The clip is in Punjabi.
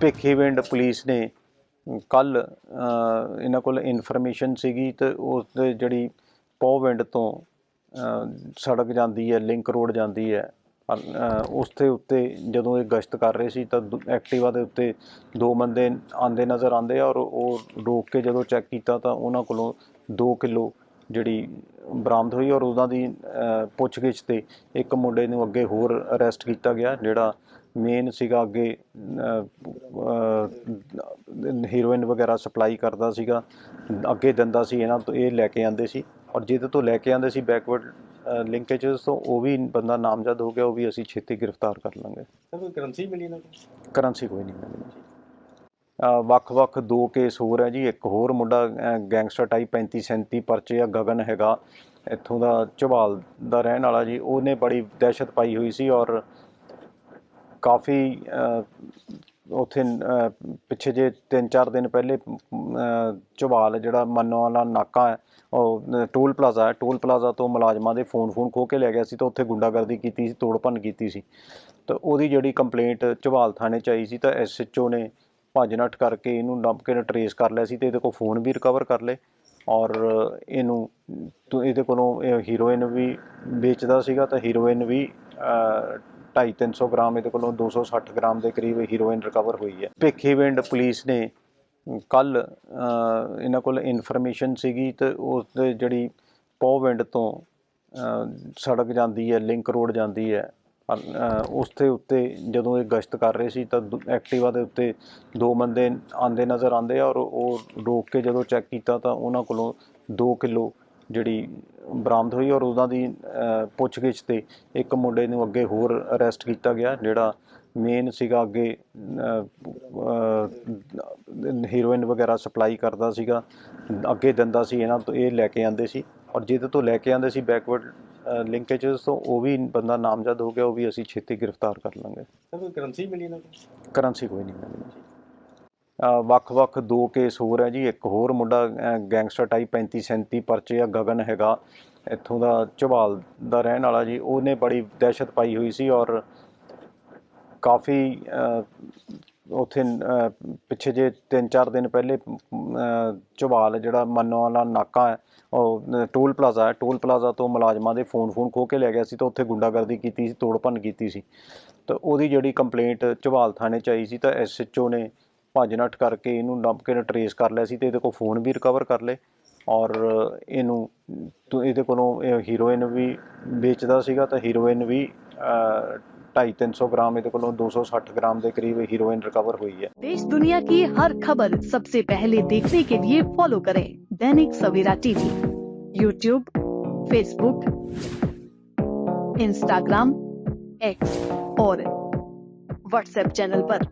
ਭਿੱਖੀਵਿੰਡ ਪੁਲਿਸ ਨੇ ਕੱਲ ਇਹਨਾਂ ਕੋਲ ਇਨਫੋਰਮੇਸ਼ਨ ਸੀਗੀ ਤੇ ਉਸ ਦੇ ਜਿਹੜੀ ਪੋਵਿੰਡ ਤੋਂ ਸੜਕ ਜਾਂਦੀ ਹੈ, ਲਿੰਕ ਰੋਡ ਜਾਂਦੀ ਹੈ ਉਸ ਦੇ ਉੱਤੇ ਜਦੋਂ ਇਹ ਗਸ਼ਤ ਕਰ ਰਹੇ ਸੀ ਤਾਂ ਦ- ਐਕਟਿਵਾ ਦੇ ਉੱਤੇ ਦੋ ਬੰਦੇ ਆਂਦੇ ਨਜ਼ਰ ਆਂਦੇ ਆ ਔਰ ਉਹ ਰੋਕ ਕੇ ਜਦੋਂ ਚੈੱਕ ਕੀਤਾ ਤਾਂ ਉਹਨਾਂ ਕੋਲੋਂ 2 ਕਿਲੋ ਜਿਹੜੀ ਬਰਾਮਦ ਹੋਈ ਔਰ ਉਹਨਾਂ ਦੀ ਪੁੱਛਗਿੱਛ ਤੇ ਇੱਕ ਮੁੰਡੇ ਨੂੰ ਅੱਗੇ ਹੋਰ ਅਰੈਸਟ ਕੀਤਾ ਗਿਆ, ਜਿਹੜਾ ਮੇਨ ਸੀਗਾ ਅੱਗੇ ਹੀਰੋਇਨ ਵਗੈਰਾ ਸਪਲਾਈ ਕਰਦਾ ਸੀਗਾ ਅੱਗੇ ਦਿੰਦਾ ਸੀ ਇਹਨਾਂ ਤੋਂ ਇਹ ਲੈ ਕੇ ਆਂਦੇ ਸੀ। ਔਰ ਜਿਹਦੇ ਤੋਂ ਲੈ ਕੇ ਆਂਦੇ ਸੀ ਬੈਕਵਰਡ ਲਿੰਕੇजेस ਤੋਂ ਉਹ ਵੀ ਬੰਦਾ ਨਾਮਜ਼ਦ ਹੋ ਗਿਆ ਉਹ ਵੀ ਅਸੀਂ ਛੇਤੀ ਗ੍ਰਿਫਤਾਰ ਕਰ ਲਾਂਗੇ। ਕੋਈ ਕਰੰਸੀ ਮਿਲੀ ਨਾ ਕਰੰਸੀ ਕੋਈ ਨਹੀਂ ਮਿਲਣੀ ਅ, ਵੱਖ-ਵੱਖ ਦੋ ਕੇਸ ਹੋਰ ਹੈ ਜੀ। ਇੱਕ ਹੋਰ ਮੁੰਡਾ ਗੈਂਗਸਟਰ ਟਾਈਪ 35 37 ਪਰਚੇ ਆ ਗਗਨ ਹੈਗਾ। ਇੱਥੋਂ ਦਾ ਝਬਾਲ ਦਾ ਰਹਿਣ ਵਾਲਾ ਜੀ। ਉਹਨੇ ਬੜੀ ਦਹਿਸ਼ਤ ਪਾਈ ਹੋਈ ਸੀ ਔਰ ਕਾਫੀ ਅ, ਉੱਥੇ ਪਿੱਛੇ ਜੇ 3-4 ਦਿਨ ਪਹਿਲੇ ਅ, ਜਿਹੜਾ ਮੰਨੋ ਵਾਲਾ ਨਾਕਾ ਹੈ ਉਹ ਟੋਲ ਪਲਾਜ਼ਾ ਹੈ। ਟੋਲ ਪਲਾਜ਼ਾ ਤੋਂ ਮੁਲਾਜ਼ਮਾਂ ਦੇ ਫੋਨ ਫੋਨ ਖੋ ਕੇ ਲੈ ਗਿਆ ਸੀ ਤਾਂ ਉੱਥੇ ਗੁੰਡਾਗਰਦੀ ਕੀਤੀ ਸੀ ਤੋੜ ਭੰਨ ਕੀਤੀ ਸੀ। ਤਾਂ ਉਹਦੀ ਜਿਹੜੀ ਕੰਪਲੇਂਟ ਝਬਾਲ ਥਾਣੇ ਚ ਆਈ ਸੀ ਤਾਂ ਐਸਐਚਓ ਨੇ ਭੱਜ ਨੱਠ ਕਰਕੇ ਇਹਨੂੰ ਲੱਭ ਕੇ ਟਰੇਸ ਕਰ ਲਿਆ ਸੀ ਤੇ ਇਹਦੇ ਕੋਲ ਫੋਨ ਵੀ ਰਿਕਵਰ ਕਰ ਲਏ ਔਰ ਇਹਨੂੰ ਤੋਂ ਇਹਦੇ ਕੋਲੋਂ ਇਹ ਹੀਰੋਇਨ ਵੀ ਵੇਚਦਾ ਸੀਗਾ ਤਾਂ ਹੀਰੋਇਨ ਵੀ 2.5-300 ਗ੍ਰਾਮ, ਇਹਦੇ ਕੋਲੋਂ 260 ਗ੍ਰਾਮ ਦੇ ਕਰੀਬ ਹੀਰੋਇਨ ਰਿਕਵਰ ਹੋਈ ਹੈ। ਭਿੱਖੀਵਿੰਡ ਪੁਲਿਸ ਨੇ ਕੱਲ ਇਹਨਾਂ ਕੋਲ ਇਨਫੋਰਮੇਸ਼ਨ ਸੀਗੀ ਤੇ ਉਸ ਦੇ ਜਿਹੜੀ ਪੋਵਿੰਡ ਤੋਂ ਸੜਕ ਜਾਂਦੀ ਹੈ ਲਿੰਕ ਰੋਡ ਜਾਂਦੀ ਹੈ। ਉਸ ਦੇ ਉੱਤੇ ਜਦੋਂ ਇਹ ਗਸ਼ਤ ਕਰ ਰਹੇ ਸੀ ਤਾਂ ਦ- ਐਕਟਿਵਾ ਦੇ ਉੱਤੇ ਦੋ ਬੰਦੇ ਆਂਦੇ ਨਜ਼ਰ ਆਂਦੇ ਆ ਔਰ ਉਹ ਰੋਕ ਕੇ ਜਦੋਂ ਚੈੱਕ ਕੀਤਾ ਤਾਂ ਉਹਨਾਂ ਕੋਲੋਂ 2 ਕਿਲੋ ਜਿਹੜੀ ਬਰਾਮਦ ਹੋਈ ਔਰ ਉਹਨਾਂ ਦੀ ਪੁੱਛਗਿੱਛ ਤੇ ਇੱਕ ਮੁੰਡੇ ਨੂੰ ਅੱਗੇ ਹੋਰ ਅਰੈਸਟ ਕੀਤਾ ਗਿਆ ਜਿਹੜਾ ਮੇਨ ਸੀਗਾ ਅੱਗੇ ਹੀਰੋਇਨ ਵਗੈਰਾ ਸਪਲਾਈ ਕਰਦਾ ਸੀਗਾ ਅੱਗੇ ਦਿੰਦਾ ਸੀ ਇਹਨਾਂ ਤੋਂ ਇਹ ਲੈ ਕੇ ਆਂਦੇ ਸੀ ਔਰ ਜਿਹਦੇ ਤੋਂ ਲੈ ਕੇ ਆਂਦੇ ਸੀ ਬੈਕਵਰਡ ਲਿੰਕੇजेस ਤੋਂ ਉਹ ਵੀ ਬੰਦਾ ਨਾਮਜ਼ਦ ਹੋ ਗਿਆ ਉਹ ਵੀ ਅਸੀਂ ਛੇਤੀ ਗ੍ਰਿਫਤਾਰ ਕਰ ਲਾਂਗੇ। ਸਰ ਕੋਈ ਕਰੰਸੀ ਮਿਲੀ ਨਾ ਕਰੰਸੀ ਕੋਈ ਨਹੀਂ ਮਿਲਣੀ ਅ, ਵੱਖ-ਵੱਖ ਦੋ ਕੇਸ ਹੋਰ ਹੈ ਜੀ। ਇੱਕ ਹੋਰ ਮੁੰਡਾ ਗੈਂਗਸਟਰ ਟਾਈਪ 35 37 ਪਰਚੇ ਆ ਗਗਨ ਹੈਗਾ। ਇੱਥੋਂ ਦਾ ਝਵਾਲ ਦਾ ਰਹਿਣ ਵਾਲਾ ਜੀ। ਉਹਨੇ ਬੜੀ ਦਹਿਸ਼ਤ ਪਾਈ ਹੋਈ ਸੀ ਔਰ ਕਾਫੀ ਅ, ਉੱਥੇ ਪਿੱਛੇ ਜੇ 3-4 ਦਿਨ ਪਹਿਲੇ ਝਵਾਲ ਜਿਹੜਾ ਮੰਨੋ ਵਾਲਾ ਨਾਕਾ ਹੈ ਉਹ ਟੋਲ ਪਲਾਜ਼ਾ ਹੈ। ਟੋਲ ਪਲਾਜ਼ਾ ਤੋਂ ਮੁਲਾਜ਼ਮਾਂ ਦੇ ਫੋਨ ਫੋਨ ਖੋ ਕੇ ਲੈ ਗਿਆ ਸੀ ਤਾਂ ਉੱਥੇ ਗੁੰਡਾਗਰਦੀ ਕੀਤੀ ਸੀ ਤੋੜ ਭੰਨ ਕੀਤੀ ਸੀ। ਤਾਂ ਉਹਦੀ ਜਿਹੜੀ ਕੰਪਲੇਂਟ ਝਵਾਲ ਥਾਣੇ ਚ ਆਈ ਸੀ ਤਾਂ ਐਸਐਚਓ ਨੇ ਭੱਜ ਨੱਠ ਕਰਕੇ ਇਹਨੂੰ ਲੱਭ ਕੇ ਟਰੇਸ ਕਰ ਲਿਆ ਸੀ ਤੇ ਇਹਦੇ ਕੋਲ ਫੋਨ ਵੀ ਰਿਕਵਰ ਕਰ ਲਏ ਔਰ ਇਹਨੂੰ ਤੋਂ ਇਹਦੇ ਕੋਲੋਂ ਇਹ ਹੀਰੋਇਨ ਵੀ ਵੇਚਦਾ ਸੀਗਾ ਤਾਂ ਹੀਰੋਇਨ ਵੀ 2.5-300 ਗ੍ਰਾਮ ਇਹਦੇ ਕੋਲੋਂ 260 ਗ੍ਰਾਮ ਦੇ ਕਰੀਬ ਹੀਰੋਇਨ ਰਿਕਵਰ ਹੋਈ ਹੈ देश दुनिया की हर खबर सबसे पहले देखने के लिए फॉलो करें Dainik Savera TV YouTube Facebook Instagram X और व्हाट्सएप चैनल पर।